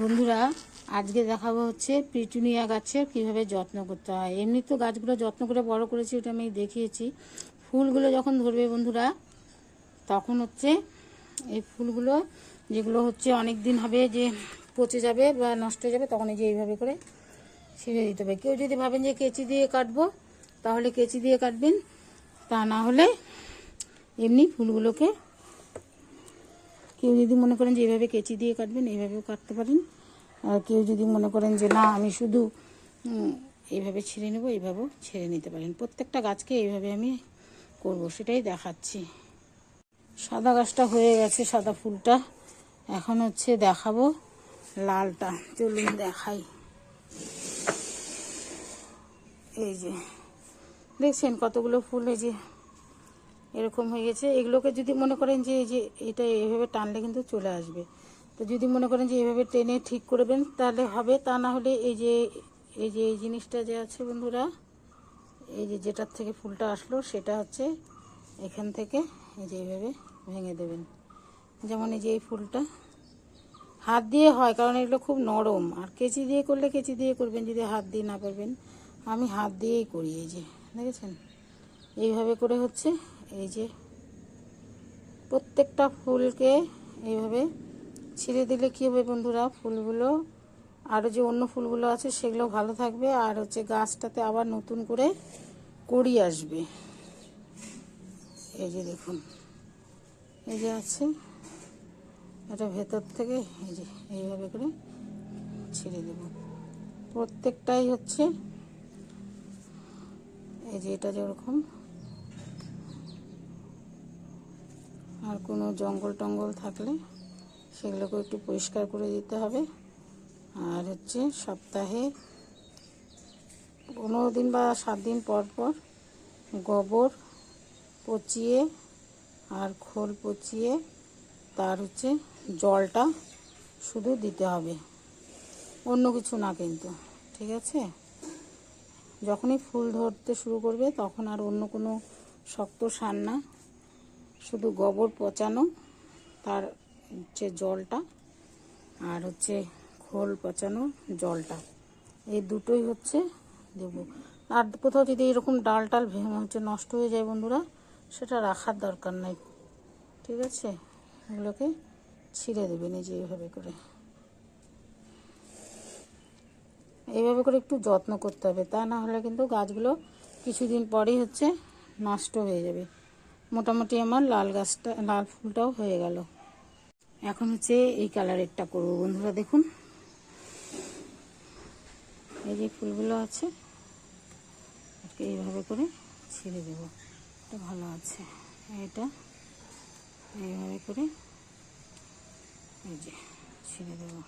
বন্ধুরা, আজকে দেখাবো হচ্ছে পিটুনিয়া গাছের কীভাবে যত্ন করতে হয়। এমনি তো গাছগুলো যত্ন করে বড় করেছি, ওটা আমি দেখিয়েছি। ফুলগুলো যখন ধরবে বন্ধুরা, তখন হচ্ছে এই ফুলগুলো যেগুলো হচ্ছে অনেক দিন হবে যে পচে যাবে বা নষ্ট হয়ে যাবে, তখন এই যে এইভাবে করে ছিঁড়ে দিতে হবে। কেউ যদি ভাবেন যে কেচি দিয়ে কাটবো, তাহলে কেচি দিয়ে কাটবেন। তা না হলে এমনি ফুলগুলোকে কেউ যদি মনে করেন যে এইভাবে কেচি দিয়ে কাটবেন, এইভাবেও কাটতে পারেন। আর কেউ যদি মনে করেন যে না, আমি শুধু এইভাবে ছিঁড়ে নেব, এইভাবেও ছেড়ে নিতে পারেন। প্রত্যেকটা গাছকে এইভাবে আমি করব, সেটাই দেখাচ্ছি। সাদা গাছটা হয়ে গেছে, সাদা ফুলটা। এখন হচ্ছে দেখাবো লালটা। চলুন দেখাই। এই যে, দেখছেন কতগুলো ফুল, এই যে এরকম হয়ে গেছে। এগুলোকে যদি মনে করেন যে এই যে এটা এইভাবে টানলে কিন্তু চলে আসবে। তো যদি মনে করেন যে এইভাবে টেনে ঠিক করবেন, তাহলে হবে। তা না হলে এই যে এই যে, এই জিনিসটা যে আছে বন্ধুরা, এই যে যেটার থেকে ফুলটা আসলো, সেটা হচ্ছে এখান থেকে এই যে এইভাবে ভেঙে দেবেন। যেমন এই যে এই ফুলটা। হাত দিয়ে হয়, কারণ এগুলো খুব নরম। আর কেচি দিয়ে করলে কেচি দিয়ে করবেন, যদি হাত দিয়ে না পারবেন আমি হাত দিয়েই করি, এই যে, দেখেছেন? এইভাবে করে হচ্ছে। এই যে প্রত্যেকটা ফুলকে এইভাবে ছিঁড়ে দিলে কী হবে বন্ধুরা? ফুলগুলো আরও যে অন্য ফুলগুলো আছে সেগুলো ভালো থাকবে। আর হচ্ছে গাছটাতে আবার নতুন করে কড়ি আসবে। এই যে দেখুন, এই যে আছে। এটা ভেতর থেকে এই যে এইভাবে করে ছিঁড়ে দেব। প্রত্যেকটাই হচ্ছে এই যে এটা যেরকম আর কোনো জঙ্গল টঙ্গল থাকলে সেগুলোকে একটু পরিষ্কার করে দিতে হবে। আর হচ্ছে সপ্তাহে পনেরো দিন বা সাত দিন পর পর গোবর পচিয়ে আর খোল পচিয়ে তার হচ্ছে জলটা শুধু দিতে হবে। অন্য কিছু না কিন্তু, ঠিক আছে? যখনই ফুল ধরতে শুরু করবে তখন আর অন্য কোনো শক্ত সার না শুধু গোবর পচানো, তার হচ্ছে জলটা, আর হচ্ছে খোল পচানো জলটা। এই দুটোই হচ্ছে দেবো। আর কোথাও যদি এরকম ডাল টাল হচ্ছে নষ্ট হয়ে যায় বন্ধুরা, সেটা রাখার দরকার নাই। ঠিক আছে? এগুলোকে ছিঁড়ে দেবেন এই যে এইভাবে করে। এইভাবে করে একটু যত্ন করতে হবে, তা না হলে কিন্তু গাছগুলো কিছুদিন পরেই হচ্ছে নষ্ট হয়ে যাবে। মোটামুটি আমার লাল গাছটা, লাল ফুলটাও হয়ে গেল। এখন হচ্ছে এই কালারেরটা করব বন্ধুরা, দেখুন। এই যে ফুলগুলো আছে এইভাবে করে ছিঁড়ে দেব। এটা ভালো আছে। এটা এইভাবে করে এই যে ছেড়ে দেবো।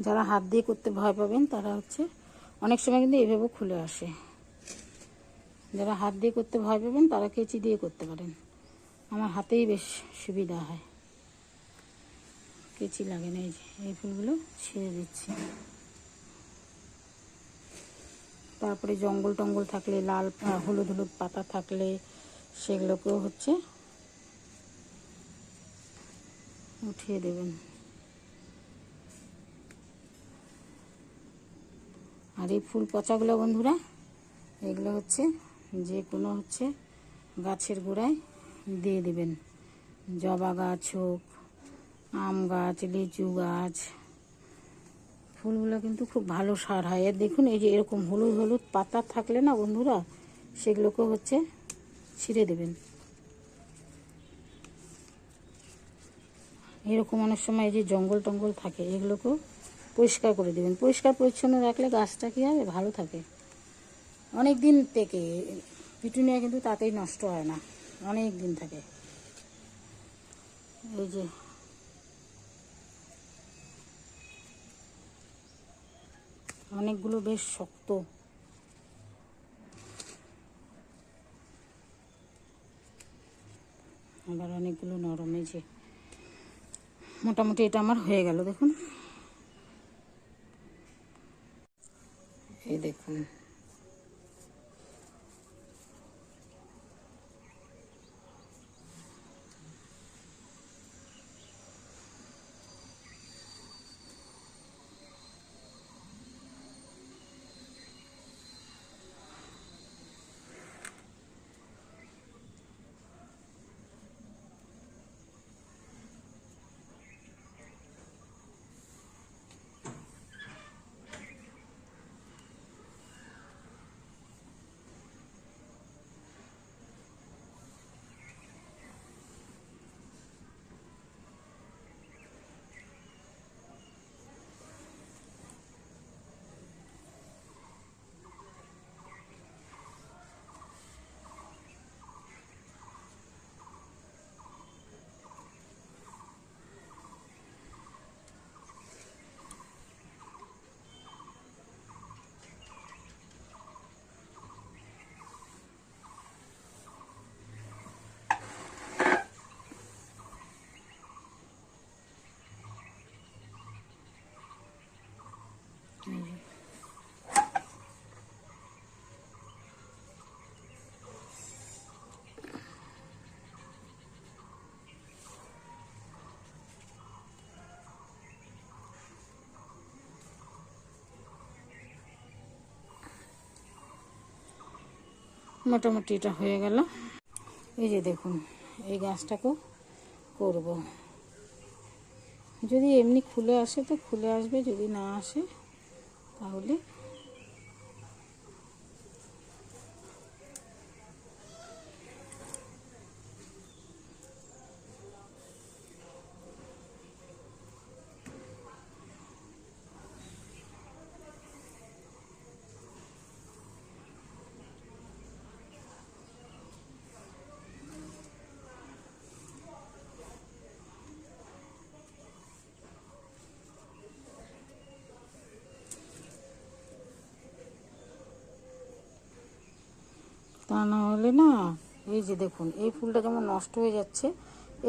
যারা হাত দিয়ে করতে ভয় পাবেন, তারা হচ্ছে অনেক সময় কিন্তু এইভাবে খুলে আসে। যারা হাত দিয়ে করতে ভয় পাবেন, তারা কেচি দিয়ে করতে পারেন। আমার হাতেই বেশ সুবিধা হয়। কেচি লাগে না, এই যে, এই ফুলগুলো ছেড়ে দিচ্ছি। তারপরে জঙ্গল টঙ্গল থাকলে, লাল হলুদ হলুদ পাতা থাকলে, সেগুলোকেও হচ্ছে উঠিয়ে দেবেন। আর এই ফুল পচাগুলো বন্ধুরা, এগুলো হচ্ছে যে কোনো হচ্ছে গাছের গোড়ায় দিয়ে দেবেন। জবা গাছ হোক, আম গাছ, লিচু গাছ, ফুলগুলো কিন্তু খুব ভালো সার হয়। আর দেখুন, এই যে এরকম হলুদ হলুদ পাতা থাকলে না বন্ধুরা, সেগুলোকে হচ্ছে ছিঁড়ে দেবেন। এরকম অনেক সময় এই যে জঙ্গল টঙ্গল থাকে, এগুলোকেও পরিষ্কার করে দেবেন। পরিষ্কার পরিচ্ছন্ন রাখলে গাছটা কী হবে ভালো থাকে। অনেক দিন থেকে পিটুনিয়া কিন্তু তাতেই নষ্ট হয় না। অনেক দিন থাকে। এই যে। অনেকগুলো বেশ শক্ত। আবার অনেকগুলো নরম, এই যে। মোটামুটি এটা আমার হয়ে গেল, দেখুন। এই দেখুন। মোটামুটি এটা হয়ে গেল। এই যে দেখুন, এই গাছটাকেও করব। যদি এমনি খুলে আসে তো খুলে আসবে, যদি না আসে তাহলে তা না হলে না, এই যে দেখুন, এই ফুলটা যেমন নষ্ট হয়ে যাচ্ছে।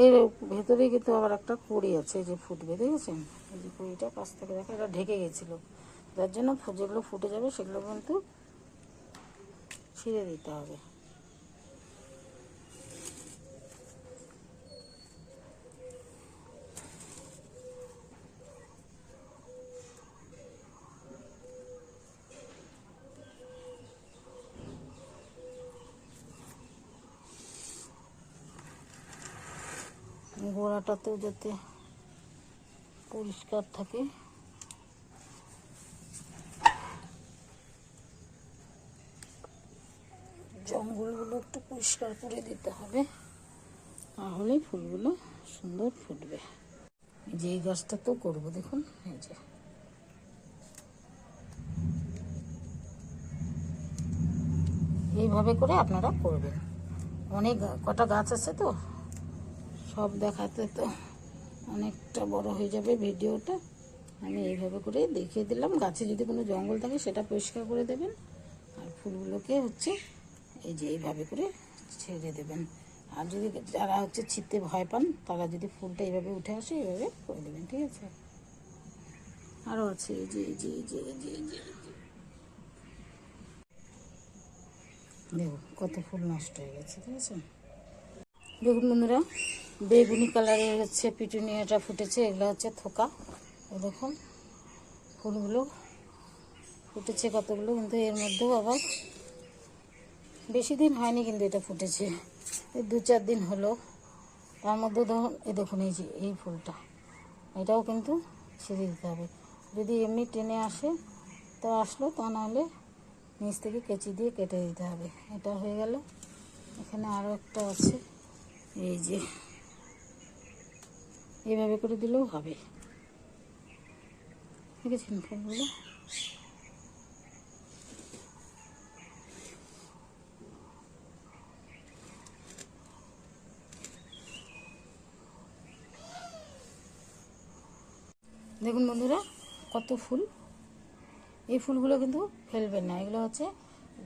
এর ভেতরে কিন্তু আবার একটা কড়ি আছে যে ফুটবে, দেখেছেন? এই যে কড়িটা কাছ থেকে দেখে এটা ঢেকে গেছিল। যার জন্য যেগুলো ফুটে যাবে, সেগুলো কিন্তু ছিঁড়ে দিতে হবে। গোড়াটাতেও যাতে পরিষ্কার থাকে। জঙ্গলগুলো একটু পরিষ্কার করে দিতে হবে। তাহলে ফুলগুলো সুন্দর ফুটবে। যে এই গাছটা তো করব, দেখুন, এই যে। এইভাবে করে আপনারা করবেন। অনেক কটা গাছ আছে তো? সব দেখাতে তো অনেকটা বড় হয়ে যাবে ভিডিওটা। আমি এইভাবে করে দেখিয়ে দিলাম। গাছে যদি কোনো জঙ্গল থাকে সেটা পরিষ্কার করে দেবেন। আর ফুলগুলোকে হচ্ছে এই যে এইভাবে করে ছেড়ে দেবেন। আর যদি যারা হচ্ছে ছিটতে ভয় পান, তারা যদি ফুলটা এইভাবে উঠে আসে, এইভাবে করে দেবেন, ঠিক আছে? আরও আছে, এই যে এই যে এই যে এই যে এই যে। দেখুন কত ফুল নষ্ট হয়ে গেছে, ঠিক আছে? দেখুন বন্ধুরা, বেগুনি কালারের হচ্ছে পিটুনিয়াটা ফুটেছে, এগুলো হচ্ছে থোকা। দেখুন, ফুলগুলো ফুটেছে কতগুলো, কিন্তু এর মধ্যেও আবার বেশি দিন হয়নি কিন্তু এটা ফুটেছে। দু চার দিন হলো, তার মধ্যে ধরুন, এই দেখুন এই যে, এই ফুলটা। এটাও কিন্তু ছেড়ে দিতে হবে। যদি এমনি টেনে আসে, তো আসলো, তা নাহলে নিচ থেকে কেচি দিয়ে কেটে দিতে হবে। এটা হয়ে গেল। এখানে আরও একটা আছে। এই যে, এভাবে করে দিলেও হবে। দেখেছেন ফুলগুলো দেখুন বন্ধুরা, কত ফুল। এই ফুলগুলো কিন্তু ফেলবেন না, এগুলো হচ্ছে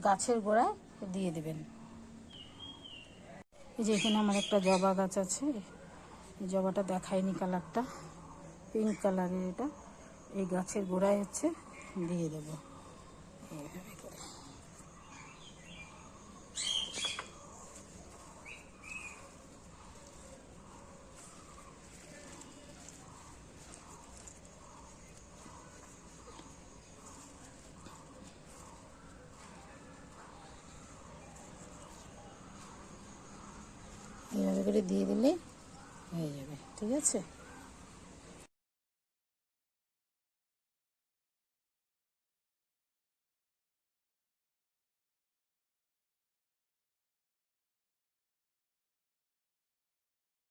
গাছের গোড়ায় দিয়ে দেবেন। এই যে এখানে আমার একটা জবা গাছ আছে। এই জবাটা দেখায়নি কালারটা। পিঙ্ক কালারের এটা। এই গাছের গোড়ায় হচ্ছে, দিয়ে দেবো। এইভাবে এইভাবে করে দিয়ে দিলে হয়ে যাবে ঠিক আছে?